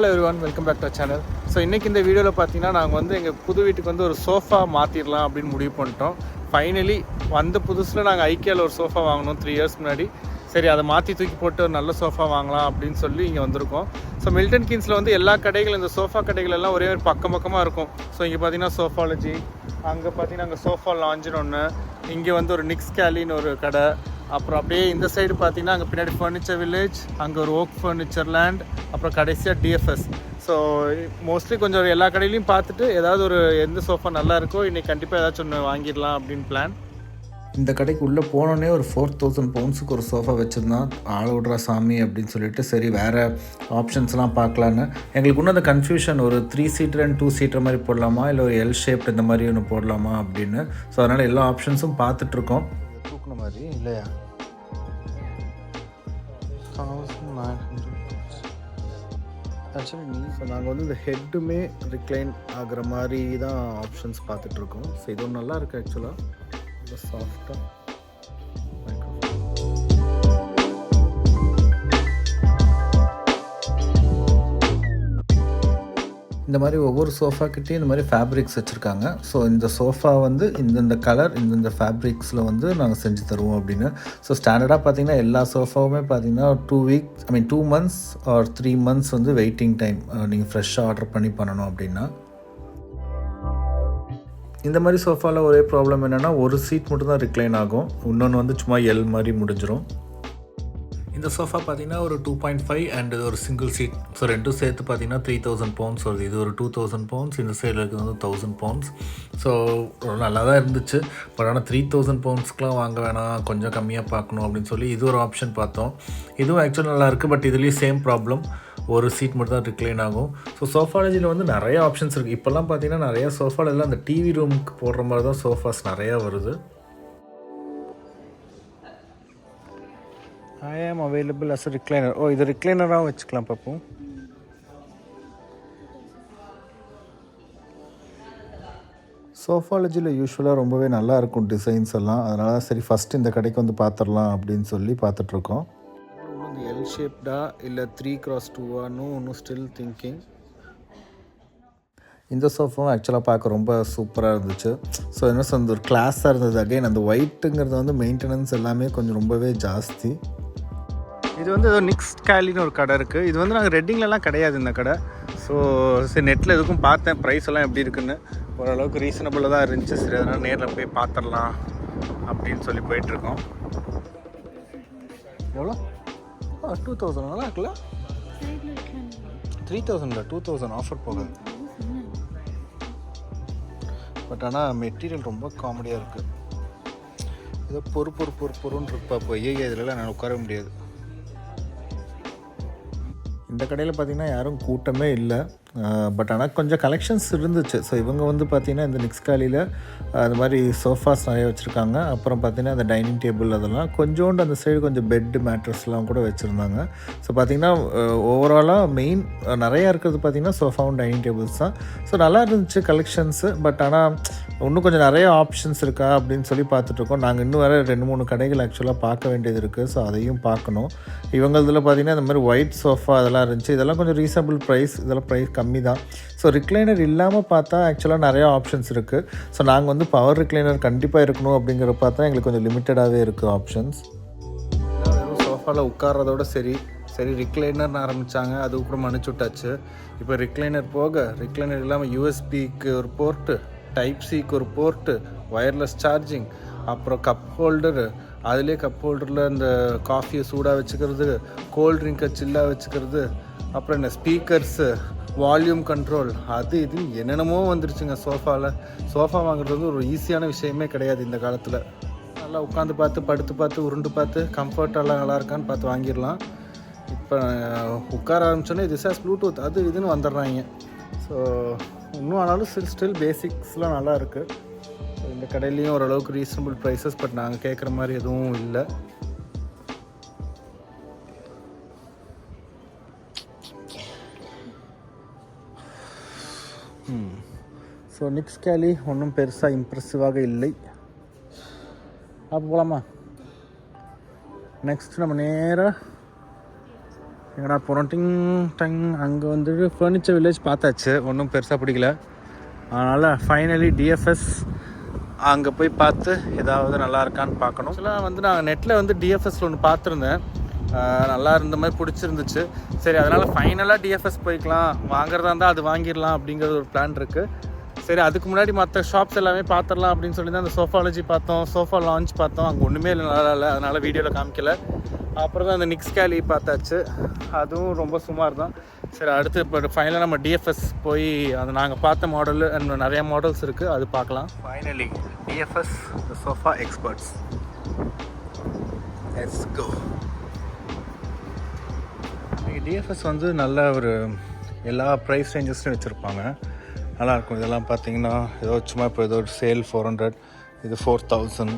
Hello everyone welcome back to channel so இன்றைக்கி இந்த வீடியோவில் பார்த்தீங்கன்னா நாங்கள் வந்து எங்கள் புது வீட்டுக்கு வந்து ஒரு சோஃபா மாற்றிடலாம் அப்படின்னு முடிவு பண்ணிட்டோம். ஃபைனலி வந்த புதுசில் நாங்கள் ஐக்கியாவில் ஒரு சோஃபா வாங்கினோம் த்ரீ இயர்ஸ் முன்னாடி. சரி அதை மாற்றி தூக்கி போட்டு ஒரு நல்ல சோஃபா வாங்கலாம் அப்படின்னு சொல்லி இங்கே வந்திருக்கோம். ஸோ மில்டன் கீன்ஸில் வந்து எல்லா கடைகள் இந்த சோஃபா கடைகள் எல்லாம் ஒரே மாதிரி பக்கம் பக்கமாக இருக்கும். ஸோ இங்கே பார்த்தீங்கன்னா சோஃபாலஜி அங்கே பார்த்தீங்கன்னா அங்கே சோஃபா லாஞ்சுன்னு ஒன்று இங்கே வந்து ஒரு நிக்ஸ் கேலின்னு ஒரு கடை. அப்புறம் அப்படியே இந்த சைடு பார்த்தீங்கன்னா அங்கே பின்னாடி ஃபர்னிச்சர் வில்லேஜ் அங்கே ஒரு ஓக் ஃபர்னிச்சர் லேண்ட் அப்புறம் கடைசியாக டிஎஃப்எஸ் ஸோ மோஸ்ட்லி கொஞ்சம் எல்லா கடையிலையும் பார்த்துட்டு ஏதாவது ஒரு எந்த சோஃபா நல்லா இருக்கோ இன்றைக்கி கண்டிப்பாக ஏதாச்சும் ஒன்று வாங்கிடலாம் அப்படின்னு பிளான் இந்த கடைக்கு உள்ளே போனோடனே ஒரு ஃபோர் தௌசண்ட் பவுன்ஸுக்கு ஒரு சோஃபா வச்சுருந்தான். ஆள் விடுறா சாமி அப்படின்னு சொல்லிட்டு சரி வேறு ஆப்ஷன்ஸ்லாம் பார்க்கலான்னு. எங்களுக்கு இன்னும் அந்த கன்ஃபியூஷன் ஒரு three seater and two seater மாதிரி போடலாமா? இல்லை ஒரு எல் ஷேப் இந்த மாதிரி ஒன்று போடலாமா அப்படின்னு. ஸோ அதனால் எல்லா ஆப்ஷன்ஸும் பார்த்துட்ருக்கோம் மாதிரி இல்லையா? தௌசண்ட் நைன் ஹண்ட்ரட் ஆக்சுவலி நீ ஸோ நாங்கள் வந்து இந்த ஹெட்டுமே ரிக்ளைன் ஆகிற மாதிரி தான் ஆப்ஷன்ஸ் பார்த்துட்ருக்கோம் ஸோ இது ஒன்று நல்லா இருக்குது ஆக்சுவலாக சாஃப்டாக இந்த மாதிரி ஒவ்வொரு சோஃபாக்கிட்டேயும் இந்த மாதிரி ஃபேப்ரிக்ஸ் வச்சுருக்காங்க. ஸோ இந்த சோஃபா வந்து இந்தந்த கலர் இந்தந்த ஃபேப்ரிக்ஸில் வந்து நாங்கள் செஞ்சு தருவோம் அப்படின்னு. ஸோ ஸ்டாண்டர்டாக பார்த்தீங்கன்னா எல்லா சோஃபாவுமே பார்த்தீங்கன்னா two week I mean two months or three months வந்து வெயிட்டிங் டைம் நீங்கள் ஃப்ரெஷ்ஷாக ஆர்டர் பண்ணி பண்ணணும் அப்படின்னா. இந்த மாதிரி சோஃபாவில் ஒரே ப்ராப்ளம் என்னென்னா ஒரு சீட் மட்டும் தான் ரிக்ளைன் ஆகும். இன்னொன்று வந்து சும்மா எல் மாதிரி முடிஞ்சிடும் இந்த சோஃபா பார்த்தீங்கன்னா ஒரு டூ பாயிண்ட் ஃபைவ் அண்ட் இது ஒரு சிங்கிள் சீட் ஸோ ரெண்டும் சேர்த்து பார்த்தீங்கன்னா த்ரீ தௌசண்ட் பவுண்ட்ஸ் வருது. இது ஒரு டூ தௌசண்ட் பவுண்ட்ஸ் இந்த சைடில் இருக்கிறது வந்து தௌசண்ட் பவுண்ட்ஸ் ஸோ நல்லா தான் இருந்துச்சு. பட் ஆனால் த்ரீ தௌசண்ட் பவுண்ட்ஸ்க்குலாம் வாங்க வேணாம். கொஞ்சம் கம்மியாக பார்க்கணும் அப்படின்னு சொல்லி இது ஒரு ஆப்ஷன் பார்த்தோம். இதுவும் ஆக்சுவலாக நல்லாயிருக்கு பட் இதுலேயும் சேம் ப்ராப்ளம் ஒரு சீட் மட்டும் தான் ரிக்ளைன் ஆகும். ஸோ சோஃபாலஜியில் வந்து நிறைய ஆப்ஷன்ஸ் இருக்குது இப்போல்லாம் பார்த்தீங்கன்னா நிறையா சோஃபாலெல்லாம் அந்த டிவி ரூமுக்கு போடுற மாதிரி தான் சோஃபாஸ் நிறையா வருது. ஐ ஆம் அவைலபிள் அஸ் ரிக்ளைனர் ஓ இது ரிக்ளைனராகவும் வச்சுக்கலாம் பாப்போம். சோஃபாலஜியில் யூஸ்வலாக ரொம்பவே நல்லா இருக்கும் டிசைன்ஸ் எல்லாம். அதனால சரி ஃபஸ்ட் இந்த கடைக்கு வந்து பார்த்துடலாம் அப்படின்னு சொல்லி பார்த்துட்ருக்கோம் இந்த எல் ஷேப்டா இல்லை த்ரீ கிராஸ் டூவான்னு இன்னும் ஸ்டில் திங்கிங் இந்த சோஃபாவும் ஆக்சுவலாக பார்க்க ரொம்ப சூப்பராக இருந்துச்சு. ஸோ என்ன சொல்றது ஒரு கிளாஸாக இருந்தது. அகைன் அந்த ஒயிட்டுங்கிறது வந்து மெயின்டெனன்ஸ் எல்லாமே கொஞ்சம் ரொம்பவே ஜாஸ்தி. இது வந்து ஏதோ நிக்ஸ் கேலின்னு ஒரு கடை இருக்குது இது வந்து நாங்கள் ரெட்டிங்லலாம் கிடையாது இந்த கடை. ஸோ சரி நெட்டில் எதுக்கும் பார்த்தேன். ப்ரைஸ் எல்லாம் எப்படி இருக்குன்னு. ஓரளவுக்கு ரீசனபிளாக தான் இருந்துச்சு. சரி அதனால் நேரில் போய் பார்த்துடலாம் அப்படின்னு சொல்லி போயிட்டுருக்கோம். எவ்வளோ? டூ தௌசண்ட் நல்லா இருக்குல்ல? த்ரீ தௌசண்ட்ல டூ தௌசண்ட் ஆஃபர் போகுது. பட் ஆனால் மெட்டீரியல் ரொம்ப காமெடியாக இருக்குது ஏதோ பொறு பொறு பொறு பொறுன்னு இருப்பா இப்போ ஐயா இதிலலாம் நான் உட்கார முடியாது. இந்த கடையில் பார்த்திங்கன்னா யாரும் கூட்டமே இல்லை. பட் ஆனால் கொஞ்சம் கலெக்ஷன்ஸ் இருந்துச்சு. ஸோ இவங்க வந்து பார்த்திங்கன்னா இந்த நிக்ஸ்காலியில் அது மாதிரி சோஃபாஸ் நிறைய வச்சுருக்காங்க. அப்புறம் பார்த்திங்கன்னா அந்த டைனிங் டேபிள் அதெல்லாம் கொஞ்சோண்டு அந்த சைடு கொஞ்சம் பெட்டு மேட்ரஸ்லாம் கூட வச்சுருந்தாங்க. ஸோ பார்த்திங்கன்னா ஓவராலாக மெயின் நிறையா இருக்கிறது பார்த்திங்கன்னா சோஃபாவும் டைனிங் டேபிள்ஸ் தான். ஸோ நல்லா இருந்துச்சு கலெக்ஷன்ஸு பட் ஆனால் இன்னும் கொஞ்சம் நிறைய ஆப்ஷன்ஸ் இருக்கா அப்படின்னு சொல்லி பார்த்துட்ருக்கோம் நாங்கள் இன்னும் வேறு ரெண்டு மூணு கடைகள் ஆக்சுவலாக பார்க்க வேண்டியது இருக்குது ஸோ அதையும் பார்க்கணும். இவங்களதில் பார்த்திங்கன்னா இந்த மாதிரி ஒயிட் சோஃபா அதெல்லாம் இருந்துச்சு. இதெல்லாம் கொஞ்சம் ரீசனபிள் ப்ரைஸ் இதெல்லாம் ப்ரைஸ் கம்மி தான் ஸோ ரிக்ளைனர் இல்லாமல் பார்த்தா ஆக்சுவலாக நிறையா ஆப்ஷன்ஸ் இருக்குது ஸோ நாங்கள் வந்து பவர் ரிக்ளைனர் கண்டிப்பாக இருக்கணும் அப்படிங்கிற பார்த்தா எங்களுக்கு கொஞ்சம் லிமிட்டடாகவே இருக்குது ஆப்ஷன்ஸ் சோஃபாவில் உட்கார்றதோட சரி. சரி ரிக்ளைனர்னு ஆரம்பித்தாங்க அது கூட மன்னிச்சு விட்டாச்சு. இப்போ ரிக்ளைனர் போக ரிக்ளைனர் இல்லாமல் யூஎஸ்பிக்கு ஒரு போர்ட்டு டைப் சிக்கு ஒரு போர்ட்டு ஒயர்லெஸ் சார்ஜிங் அப்புறம் கப் ஹோல்டரு அதிலே கப் ஹோல்டரில் இந்த காஃபியை சூடாக வச்சுக்கிறது கோல்ட் ட்ரிங்கை சில்லாக வச்சுக்கிறது அப்புறம் என்ன ஸ்பீக்கர்ஸு வால்யூம் கண்ட்ரோல் அது இது என்னென்னமோ வந்துருச்சுங்க. சோஃபாவில் சோஃபா வாங்குறது வந்து ஒரு ஈஸியான விஷயமே கிடையாது இந்த காலத்தில். நல்லா உட்காந்து பார்த்து படுத்து பார்த்து உருண்டு பார்த்து கம்ஃபர்டெல்லாம் நல்லா இருக்கான்னு பார்த்து வாங்கிடலாம். இப்போ உட்கார ஆரம்பிச்சோன்னே திஸ் ஹாஸ் ப்ளூடூத் அது இதுன்னு வந்துடுறாங்க. ஸோ இன்னும் ஆனாலும் ஸ்டில் ஸ்டில் பேசிக்ஸ்லாம் நல்லா இருக்குது இந்த கடையிலையும் ஓரளவுக்கு ரீசனபிள் ப்ரைஸஸ் பட் நாங்கள் கேட்குற மாதிரி எதுவும் இல்லை. ஸோ நிக்ஸ் கேலி ஒன்றும் பெருசாக இம்ப்ரெசிவாக இல்லை. அப்போ போகலாமா நெக்ஸ்ட் நம்ம நேராக எங்கடா போகிறோம் டிங் டங் அங்கே வந்துட்டு ஃபர்னிச்சர் வில்லேஜ் பார்த்தாச்சு. ஒன்றும் பெருசாக பிடிக்கல. அதனால் ஃபைனலி டிஎஃப்எஸ் அங்கே போய் பார்த்து ஏதாவது நல்லா இருக்கான்னு பார்க்கணும். ஆக்சுவலாக வந்து நான் நெட்டில் வந்து டிஎஃப்எஸ்ல ஒன்று பார்த்துருந்தேன். நல்லா இருந்த மாதிரி பிடிச்சிருந்துச்சு. சரி அதனால் ஃபைனலாக டிஎஃப்எஸ் போய்க்கலாம். வாங்குறதா இருந்தால் அது வாங்கிடலாம் அப்படிங்கிற ஒரு பிளான் இருக்குது சரி அதுக்கு முன்னாடி மற்ற ஷாப்ஸ் எல்லாமே பார்த்துடலாம் அப்படின்னு சொல்லி தான் அந்த சோஃபாலஜி பார்த்தோம் சோஃபா லான்ச் பார்த்தோம். அங்கே ஒன்றுமே இல்லை நல்லா இல்லை. அதனால் வீடியோவில் காமிக்கல. அப்புறம் தான் அந்த நிக்ஸ் கேலி பார்த்தாச்சு. அதுவும் ரொம்ப சுமார் தான். சரி அடுத்து இப்போ ஃபைனலாக நம்ம டிஎஃப்எஸ் போய் அது நாங்கள் பார்த்த மாடல் இன்னும் நிறைய மாடல்ஸ் இருக்குது அது பார்க்கலாம். ஃபைனலி டிஎஃப்எஸ் சோஃபா எக்ஸ்பர்ட்ஸ் எஸ் கோ டிஎஃப்எஸ் வந்து நல்ல ஒரு எல்லா ப்ரைஸ் ரேஞ்சஸ்லையும் வச்சுருப்பாங்க. நல்லாயிருக்கும். இதெல்லாம் பார்த்தீங்கன்னா ஏதோ சும்மா இப்போ ஏதோ ஒரு சேல் ஃபோர் ஹண்ட்ரட் இது ஃபோர் தௌசண்ட்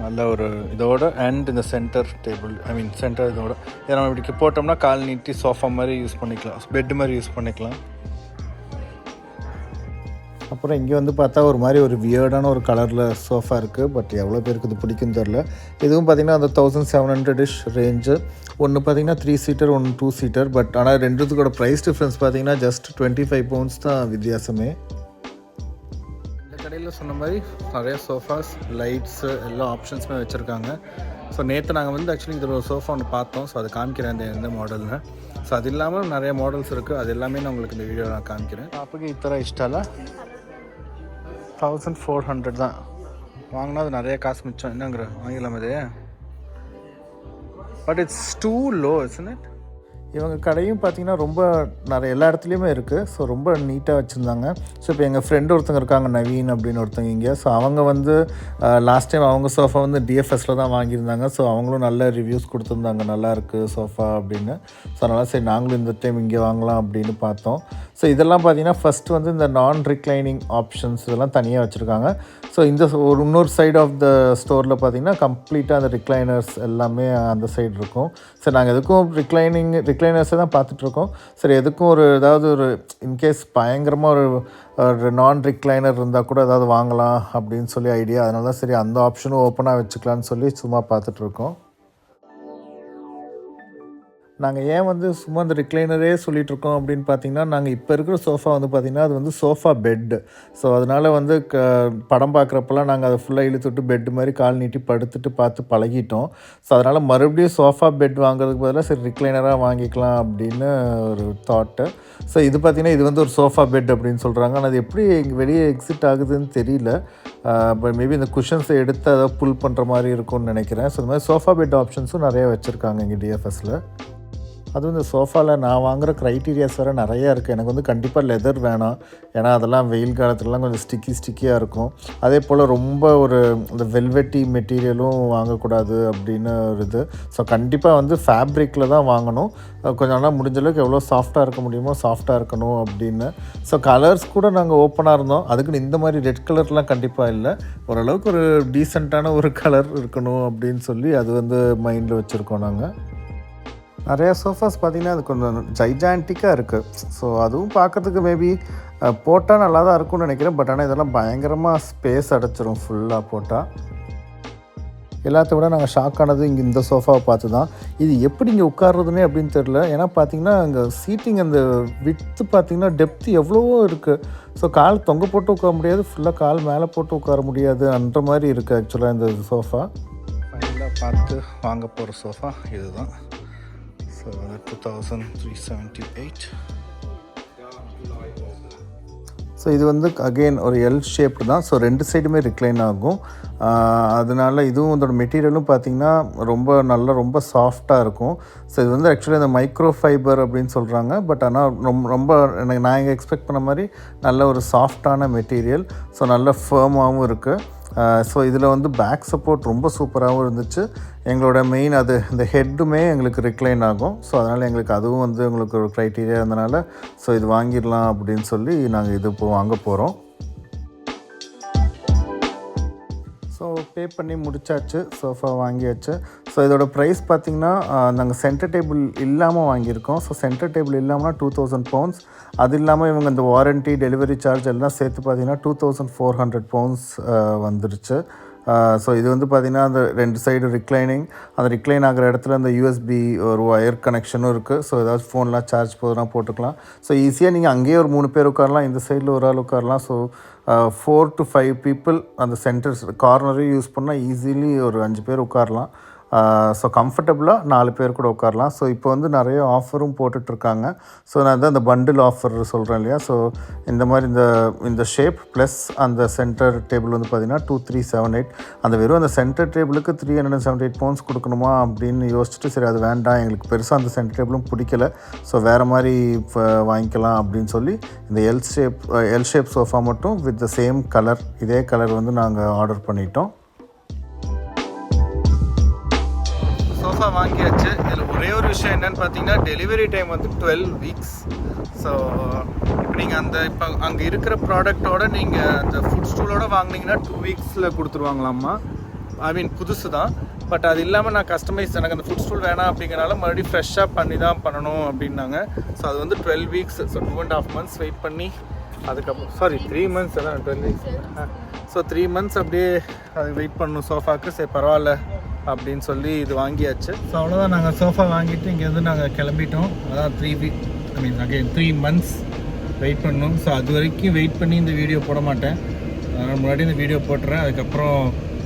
நல்ல ஒரு இதோட அண்ட் இந்த centre table I mean centre இதோட. இதை நம்ம இப்படி போட்டோம்னா கால் நீட்டி சோஃபா மாதிரி யூஸ் பண்ணிக்கலாம். பெட் மாதிரி யூஸ் பண்ணிக்கலாம். அப்புறம் இங்கே வந்து பார்த்தா ஒரு மாதிரி ஒரு வியர்டான ஒரு கலரில் சோஃபா இருக்குது பட் எவ்வளோ பேருக்கு இது பிடிக்குன்னு தெரில இதுவும் பார்த்திங்கன்னா அந்த தௌசண்ட் செவன் ஹண்ட்ரடிஷ் ரேஞ்சு ஒன்று பார்த்தீங்கன்னா த்ரீ சீட்டர் ஒன்று டூ சீட்டர் பட் ஆனால் ரெண்டுத்துக்கோட ப்ரைஸ் டிஃப்ரென்ஸ் பார்த்தீங்கன்னா ஜஸ்ட் டுவெண்ட்டி ஃபைவ் பவுண்ட்ஸ் தான் வித்தியாசமே. இந்த கடையில் சொன்ன மாதிரி நிறைய சோஃபாஸ் லைட்ஸு எல்லா ஆப்ஷன்ஸுமே வச்சுருக்காங்க. ஸோ நேற்று நாங்கள் வந்து ஆக்சுவலி இதில் ஒரு சோஃபா ஒன்று பார்த்தோம். ஸோ அதை காமிக்கிறேன் இந்த எந்த மாடல்னு ஸோ அது இல்லாமல் நிறைய மாடல்ஸ் இருக்குது அது எல்லாமே நான் உங்களுக்கு இந்த வீடியோ நான் காமிக்கிறேன். அப்போக்கு இத்தர இஷ்டால தௌசண்ட் ஃபோர் ஹண்ட்ரட் தான். வாங்கினா அது நிறைய காசு மிச்சம். என்னங்கிற? வாங்கிடலாம் இது. But it's too low it's it இவங்க கடையும் பார்த்தீங்கன்னா ரொம்ப நிறைய எல்லா இடத்துலையுமே இருக்குது ஸோ ரொம்ப நீட்டாக வச்சுருந்தாங்க. ஸோ இப்போ எங்கள் ஃப்ரெண்டு ஒருத்தங்க இருக்காங்க நவீன் அப்படின்னு ஒருத்தங்க இங்கே. ஸோ அவங்க வந்து லாஸ்ட் டைம் அவங்க சோஃபா வந்து டிஎஃப்எஸில் தான் வாங்கியிருந்தாங்க. ஸோ அவங்களும் நல்ல ரிவ்யூஸ் கொடுத்துருந்தாங்க. நல்லாயிருக்கு சோஃபா அப்படின்னு. ஸோ அதனால் சரி நாங்களும் இந்த டைம் இங்கே வாங்கலாம் அப்படின்னு பார்த்தோம். ஸோ இதெல்லாம் பார்த்தீங்கன்னா ஃபஸ்ட்டு வந்து இந்த நான் ரிக்ளைனிங் ஆப்ஷன்ஸ் இதெல்லாம் தனியாக வச்சுருக்காங்க. ஸோ இந்த ஒரு இன்னொரு சைடு ஆஃப் த ஸ்டோரில் பார்த்தீங்கன்னா கம்ப்ளீட்டாக அந்த ரிக்ளைனர்ஸ் எல்லாமே அந்த சைடு இருக்கும். ஸோ நாங்கள் எதுக்கும் ரிக்ளைனிங் ரிக்ளைனர்ஸை தான் பார்த்துட்ருக்கோம். சரி எதுக்கும் ஒரு ஏதாவது ஒரு இன்கேஸ் பயங்கரமாக ஒரு ஒரு நான் ரிக்ளைனர் இருந்தால் கூட ஏதாவது வாங்கலாம் அப்படின்னு சொல்லி ஐடியா அதனால தான் சரி அந்த ஆப்ஷனும் ஓப்பனாக வச்சுக்கலான்னு சொல்லி சும்மா பார்த்துட்ருக்கோம். நாங்கள் ஏன் வந்து சும்மா அந்த ரிக்ளைனரே சொல்லிகிட்டு இருக்கோம் அப்படின்னு பார்த்தீங்கன்னா நாங்கள் இப்போ இருக்கிற சோஃபா வந்து பார்த்திங்கன்னா அது வந்து சோஃபா பெட்டு ஸோ அதனால் வந்து க படம் பார்க்குறப்பெல்லாம் நாங்கள் அதை ஃபுல்லாக இழுத்துட்டு பெட் மாதிரி கால் நீட்டி படுத்துட்டு பார்த்து பழகிட்டோம். ஸோ அதனால் மறுபடியும் சோஃபா பெட் வாங்குறதுக்கு பதிலாக சரி ரிக்ளைனராக வாங்கிக்கலாம் அப்படின்னு ஒரு தாட்டு ஸோ இது பார்த்திங்கன்னா இது வந்து ஒரு சோஃபா பெட் அப்படின்னு சொல்கிறாங்க ஆனால் அது எப்படி இங்கே வெளியே எக்ஸிட் ஆகுதுன்னு தெரியல. பட் மேபி இந்த குஷன்ஸை எடுத்து அதை புல் பண்ணுற மாதிரி இருக்கும்னு நினைக்கிறேன். ஸோ இந்த மாதிரி சோஃபா பெட் ஆப்ஷன்ஸும் நிறைய வச்சுருக்காங்க இங்கே டிஎஃப்எஸில் அதுவும் இந்த சோஃபாவில் நான் வாங்குகிற க்ரைட்டீரியாஸ் வேறு நிறையா இருக்குது எனக்கு வந்து கண்டிப்பாக லெதர் வேணாம். ஏன்னா அதெல்லாம் வெயில் காலத்துலலாம் கொஞ்சம் ஸ்டிக்கி ஸ்டிக்கியாக இருக்கும். அதே போல் ரொம்ப ஒரு இந்த வெல்வெட்டி மெட்டீரியலும் வாங்கக்கூடாது அப்படின்னு ஒரு இது. ஸோ கண்டிப்பாக வந்து ஃபேப்ரிக்கில் தான் வாங்கணும். கொஞ்சம் நாளாக முடிஞ்சளவுக்கு எவ்வளோ சாஃப்டாக இருக்க முடியுமோ சாஃப்டாக இருக்கணும் அப்படின்னு. ஸோ கலர்ஸ் கூட நாங்கள் ஓப்பனாக இருந்தோம். அதுக்குன்னு இந்த மாதிரி ரெட் கலர்லாம் கண்டிப்பாக இல்லை. ஓரளவுக்கு ஒரு டீசெண்டான ஒரு கலர் இருக்கணும் அப்படின்னு சொல்லி அது வந்து மைண்டில் வச்சுருக்கோம் நாங்கள் நிறையா சோஃபாஸ் பார்த்திங்கன்னா அது கொஞ்சம் ஜைஜான்டிக்காக இருக்குது ஸோ அதுவும் பார்க்கறதுக்கு மேபி போட்டால் நல்லா தான் இருக்கும்னு நினைக்கிறேன். பட் ஆனால் இதெல்லாம் பயங்கரமாக ஸ்பேஸ் அடைச்சிரும் ஃபுல்லாக போட்டால் எல்லாத்த விட நாங்கள் ஷாக் ஆனது இங்கே இந்த சோஃபாவை பார்த்து தான் இது எப்படி இங்கே உட்கார்றதுனே அப்படின்னு தெரில ஏன்னா பார்த்தீங்கன்னா அங்கே சீட்டிங் அந்த வித்து பார்த்தீங்கன்னா டெப்த் எவ்வளவோ இருக்குது ஸோ கால் தொங்க போட்டு உட்கார முடியாது. ஃபுல்லாக கால் மேலே போட்டு உட்கார முடியாது. அந்த மாதிரி இருக்குது ஆக்சுவலாக இந்த சோஃபா ஃபைனலாக பார்த்து வாங்க போகிற சோஃபா இதுதான். So two thousand three seventy so இது வந்து அகெயின் ஒரு எல் ஷேப்டு தான். ஸோ ரெண்டு சைடுமே ரிக்ளைன் ஆகும். அதனால் அதனால இதுவும் இதோட மெட்டீரியலும் பார்த்திங்கன்னா ரொம்ப நல்லா ரொம்ப சாஃப்டாக இருக்கும். ஸோ இது வந்து ஆக்சுவலி இந்த மைக்ரோ ஃபைபர் அப்படின்னு சொல்கிறாங்க பட் ஆனால் ரொம்ப ரொம்ப எனக்கு நான் இங்கே எக்ஸ்பெக்ட் பண்ண மாதிரி நல்ல ஒரு சாஃப்டான மெட்டீரியல் ஸோ நல்ல ஃபேமாகவும் இருக்குது ஸோ இதில் வந்து பேக் சப்போர்ட் ரொம்ப சூப்பராகவும் இருந்துச்சு. எங்களோட மெயின் அது இந்த ஹெட்டுமே எங்களுக்கு ரிக்ளைன் ஆகும். ஸோ அதனால் எங்களுக்கு அதுவும் வந்து எங்களுக்கு ஒரு க்ரைட்டீரியா இருந்தனால ஸோ இது வாங்கிடலாம் அப்படின்னு சொல்லி நாங்கள் இது இப்போ வாங்க போகிறோம் ஸோ பே பண்ணி முடிச்சாச்சு. சோஃபா வாங்கியாச்சு. ஸோ இதோட ப்ரைஸ் பார்த்திங்கன்னா நாங்கள் சென்டர் டேபிள் இல்லாமல் வாங்கியிருக்கோம். ஸோ சென்டர் டேபிள் இல்லாமல் டூ தௌசண்ட் பவுண்ட்ஸ் அது இல்லாமல் இவங்க இந்த வாரண்ட்டி டெலிவரி சார்ஜ் எல்லாம் சேர்த்து பார்த்தீங்கன்னா two thousand four hundred pounds வந்துருச்சு. ஸோ இது வந்து பார்த்திங்கன்னா அந்த ரெண்டு சைடு ரிக்ளைனிங் அந்த ரிக்ளைன் ஆகிற இடத்துல அந்த யூஎஸ்பி ஒரு ஒயர் கனெக்ஷனும் இருக்குது ஸோ ஏதாவது ஃபோன்லாம் சார்ஜ் போதுனா போட்டுக்கலாம். ஸோ ஈஸியாக நீங்கள் அங்கேயே ஒரு மூணு பேர் உட்காரலாம். இந்த சைடில் ஒரு ஆள் உட்காரலாம். So four to five people அந்த சென்டர்ஸ் கார்னரையும் யூஸ் பண்ணால் ஈஸிலி ஒரு அஞ்சு பேர் உட்காரலாம். ஸோ கம்ஃபர்டபுளாக நாலு பேர் கூட உட்காரலாம். ஸோ இப்போ வந்து நிறைய ஆஃபரும் போட்டுட்ருக்காங்க. ஸோ நான் தான் இந்த பண்டில் ஆஃபர் சொல்கிறேன் இல்லையா? ஸோ இந்த மாதிரி இந்த இந்த ஷேப் ப்ளஸ் அந்த சென்டர் டேபிள் வந்து பார்த்திங்கன்னா டூ த்ரீ செவன் எயிட் அந்த வெறும் அந்த சென்டர் டேபிளுக்கு three hundred and seventy eight pounds கொடுக்கணுமா அப்படின்னு யோசிச்சுட்டு சரி அது வேண்டாம். எங்களுக்கு பெருசாக அந்த சென்டர் டேபிளும் பிடிக்கல. ஸோ வேறு மாதிரி இப்போ வாங்கிக்கலாம் அப்படின்னு சொல்லி இந்த L shape L shape sofa மட்டும் வித் த சேம் கலர் இதே கலர் வந்து நாங்கள் ஆர்டர் பண்ணிட்டோம். சோஃபா வாங்கியாச்சு. இதில் ஒரே ஒரு விஷயம் என்னன்னு பார்த்தீங்கன்னா டெலிவரி டைம் வந்து டுவெல் வீக்ஸ் ஸோ இப்போ நீங்கள் அந்த இப்போ அங்கே இருக்கிற ப்ராடக்டோட நீங்கள் அந்த ஃபுட் ஸ்டூலோட வாங்குனீங்கன்னா டூ வீக்ஸில் கொடுத்துருவாங்களாம்மா. ஐ மீன் புதுசு தான் பட் அது இல்லாமல் நான் கஸ்டமைஸ் எனக்கு அந்த ஃபுட் ஸ்டூல் வேணாம் அப்படிங்கிறனால மறுபடியும் ஃப்ரெஷ்ஷாக பண்ணி தான் பண்ணணும் அப்படின்னாங்க. ஸோ அது வந்து twelve weeks so two and half months wait பண்ணி அதுக்கப்புறம் சாரி த்ரீ மந்த்ஸ் அதான் twelve weeks so three months அப்படியே அது வெயிட் பண்ணணும் சோஃபாக்கு. சரி பரவாயில்ல. அப்படின்னு சொல்லி இது வாங்கியாச்சு. ஸோ அவ்வளோதான் நாங்கள் சோஃபா வாங்கிட்டு இங்கேருந்து நாங்கள் கிளம்பிட்டோம். அதான் three week I mean again three months wait பண்ணணும் ஸோ அது வரைக்கும் வெயிட் பண்ணி இந்த வீடியோ போட மாட்டேன். அதனால் முன்னாடி இந்த வீடியோ போட்டுறேன். அதுக்கப்புறம்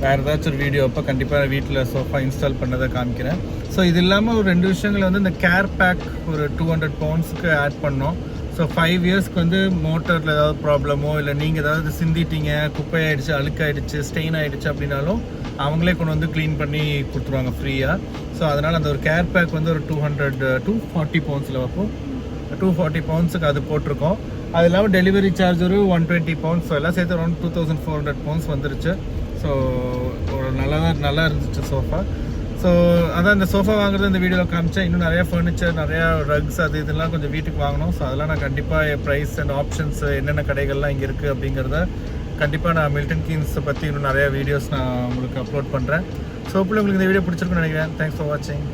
வேறு ஏதாச்சும் ஒரு வீடியோ அப்போ கண்டிப்பாக வீட்டில் சோஃபா இன்ஸ்டால் பண்ணதை காமிக்கிறேன். ஸோ இது இல்லாமல் ஒரு ரெண்டு விஷயங்கள் வந்து இந்த கேர் பேக் ஒரு டூ ஹண்ட்ரட் பவுண்ட்ஸ்க்கு ஆட் பண்ணோம். ஸோ ஃபைவ் இயர்ஸ்க்கு வந்து மோட்டரில் ஏதாவது ப்ராப்ளமோ இல்லை நீங்கள் ஏதாவது சிந்திட்டீங்க குப்பையாயிடுச்சு அழுக்காயிடுச்சு ஸ்டெயின் ஆயிடுச்சு அப்படின்னாலும் அவங்களே கொண்டு வந்து க்ளீன் பண்ணி கொடுத்துருவாங்க ஃப்ரீயாக ஸோ அதனால் அந்த ஒரு கேர் பேக் வந்து ஒரு டூ ஹண்ட்ரட் டூ ஃபார்ட்டி பவுண்ட்ஸில் வைப்போம். டூ ஃபார்ட்டி பவுண்ட்ஸுக்கு அது போட்டிருக்கோம். அது இல்லாமல் டெலிவரி சார்ஜ் ஒரு ஒன் டுவெண்ட்டி பவுண்ட்ஸ் எல்லாம் சேர்த்து around two thousand four hundred pounds வந்துருச்சு. ஸோ ஒரு நல்லா தான் நல்லா இருந்துச்சு சோஃபா ஸோ அதான் இந்த சோஃபா வாங்குறது இந்த வீடியோவில் காமிச்சேன். இன்னும் நிறையா ஃபர்னிச்சர் நிறையா ரக்ஸ் அது இதெல்லாம் கொஞ்சம் வீட்டுக்கு வாங்கணும். ஸோ அதெல்லாம் நான் கண்டிப்பாக ப்ரைஸ் அண்ட் ஆப்ஷன்ஸ் என்னென்ன கடைகள்லாம் இங்கே இருக்குது அப்படிங்கிறத கண்டிப்பாக நான் மில்டன் கீன்ஸை பற்றி இன்னும் நிறையா வீடியோஸ் நான் உங்களுக்கு அப்லோட் பண்ணுறேன் ஸோ உங்களுக்கு இந்த வீடியோ பிடிச்சிருக்குன்னு நினைக்கிறேன். தேங்க்ஸ் ஃபார் வாட்சிங்